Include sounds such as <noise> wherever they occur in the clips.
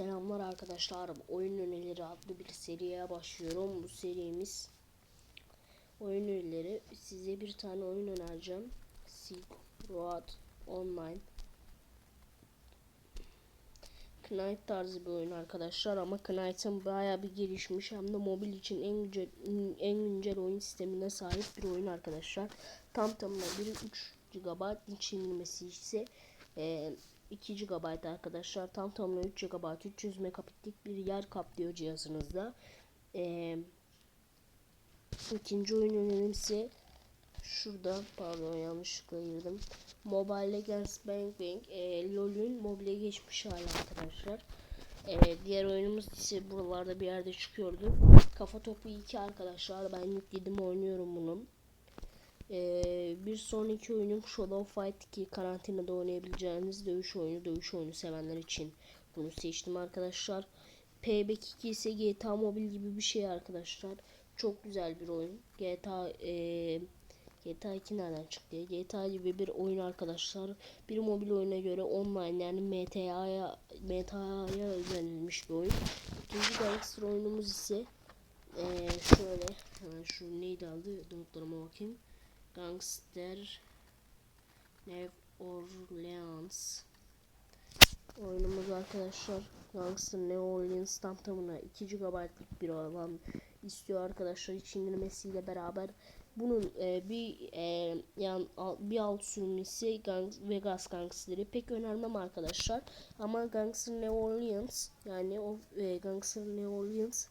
Selamlar arkadaşlar. Oyun önerileri adlı bir seriye başlıyorum. Bu serimiz oyun önerileri. Size bir tane oyun önereceğim. Silk Road Online. Knight tarzı bir oyun arkadaşlar ama Knight'ın bayağı bir gelişmiş hem de mobil için en güncel en güncel oyun sistemine sahip bir oyun arkadaşlar. Tam tamına biri 3 GB içinmesi ise e, 2 GB arkadaşlar. Tam tamına 3 GB 300 megabitlik bir yer kaplıyor cihazınızda. E, ikinci oyun önerim ise şurada pardon yanlışlıkla girdim. Mobile Legends Bang Bang e, LoL'ün mobile geçmiş hali arkadaşlar. E, diğer oyunumuz ise buralarda bir yerde çıkıyordu. Kafa topu 2 arkadaşlar. Ben yükledim oynuyorum bunun. Ee, bir sonraki oyunum Shadow Fight 2 karantinada oynayabileceğiniz dövüş oyunu dövüş oyunu sevenler için bunu seçtim arkadaşlar. Payback 2 ise GTA Mobile gibi bir şey arkadaşlar. Çok güzel bir oyun. GTA e, GTA 2 nereden çıktı? GTA gibi bir oyun arkadaşlar. Bir mobil oyuna göre online yani MTA'ya MTA'ya özenilmiş bir oyun. İkinci Gangster oyunumuz ise e, şöyle hemen şu neydi aldı? Notlarıma bakayım. Gangster New Orleans. Oyunumuz arkadaşlar Gangster New Orleans tam tamına 2 GB'lık bir alan istiyor arkadaşlar iç indirmesiyle beraber. Bunun e, bir e, yan al, bir alt sürümü ise Gang, Vegas Gangster'i pek önermem arkadaşlar. Ama Gangster New Orleans yani o e, Gangster New Orleans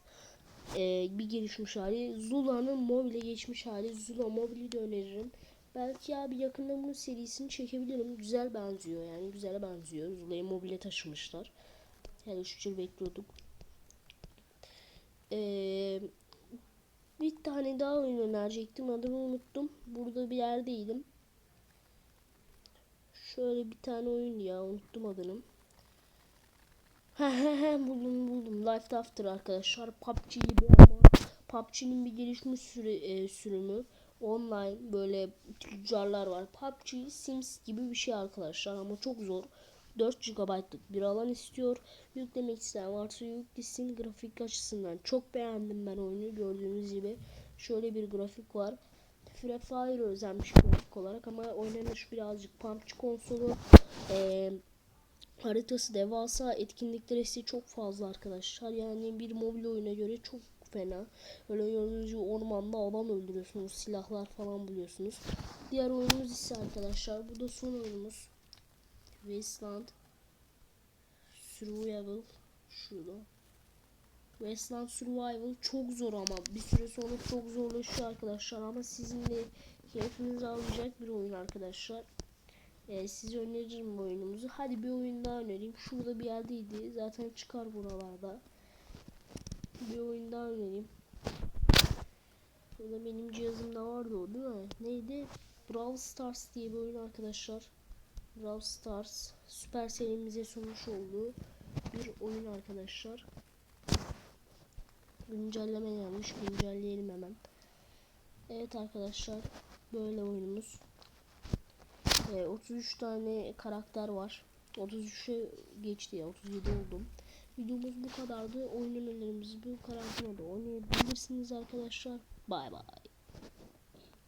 e, bir gelişmiş hali. Zula'nın mobile geçmiş hali. Zula mobili de öneririm. Belki abi yakında bunun serisini çekebilirim. Güzel benziyor yani güzele benziyor. Zula'yı mobile taşımışlar. Yani şu bekliyorduk. Ee, bir tane daha oyun önerecektim. Adını unuttum. Burada bir yerdeydim. Şöyle bir tane oyun ya. Unuttum adını. <laughs> buldum buldum. Life After arkadaşlar. PUBG gibi ama PUBG'nin bir gelişmiş süre, e, sürümü. Online böyle tüccarlar var. PUBG Sims gibi bir şey arkadaşlar ama çok zor. 4 GB'lık bir alan istiyor. Yüklemek isteyen varsa yüklesin. Grafik açısından çok beğendim ben oyunu. Gördüğünüz gibi şöyle bir grafik var. Free Fire özenmiş grafik olarak ama oynanış birazcık PUBG konsolu. Eee haritası devasa etkinlikleri ise çok fazla arkadaşlar. Yani bir mobil oyuna göre çok fena. Öyle gördüğünüz gibi ormanda adam öldürüyorsunuz silahlar falan buluyorsunuz. Diğer oyunumuz ise arkadaşlar bu da son oyunumuz. Wasteland Survival şurada. Wasteland Survival çok zor ama bir süre sonra çok zorlaşıyor arkadaşlar ama sizin de keyfinizi alacak bir oyun arkadaşlar ee, size öneririm bu oyunumuzu. Hadi bir oyun daha önereyim. Şurada bir yerdeydi. Zaten çıkar buralarda. Bir oyun daha önereyim. Burada benim cihazımda vardı o değil mi? Neydi? Brawl Stars diye bir oyun arkadaşlar. Brawl Stars Supercell'imize sunmuş olduğu bir oyun arkadaşlar. Güncelleme gelmiş. Güncelleyelim hemen. Evet arkadaşlar. Böyle oyunumuz. 33 tane karakter var. 33'e geçti ya 37 oldum. Videomuz bu kadardı. Oyun önerilerimizi bu karantinada oynayabilirsiniz arkadaşlar. Bay bay.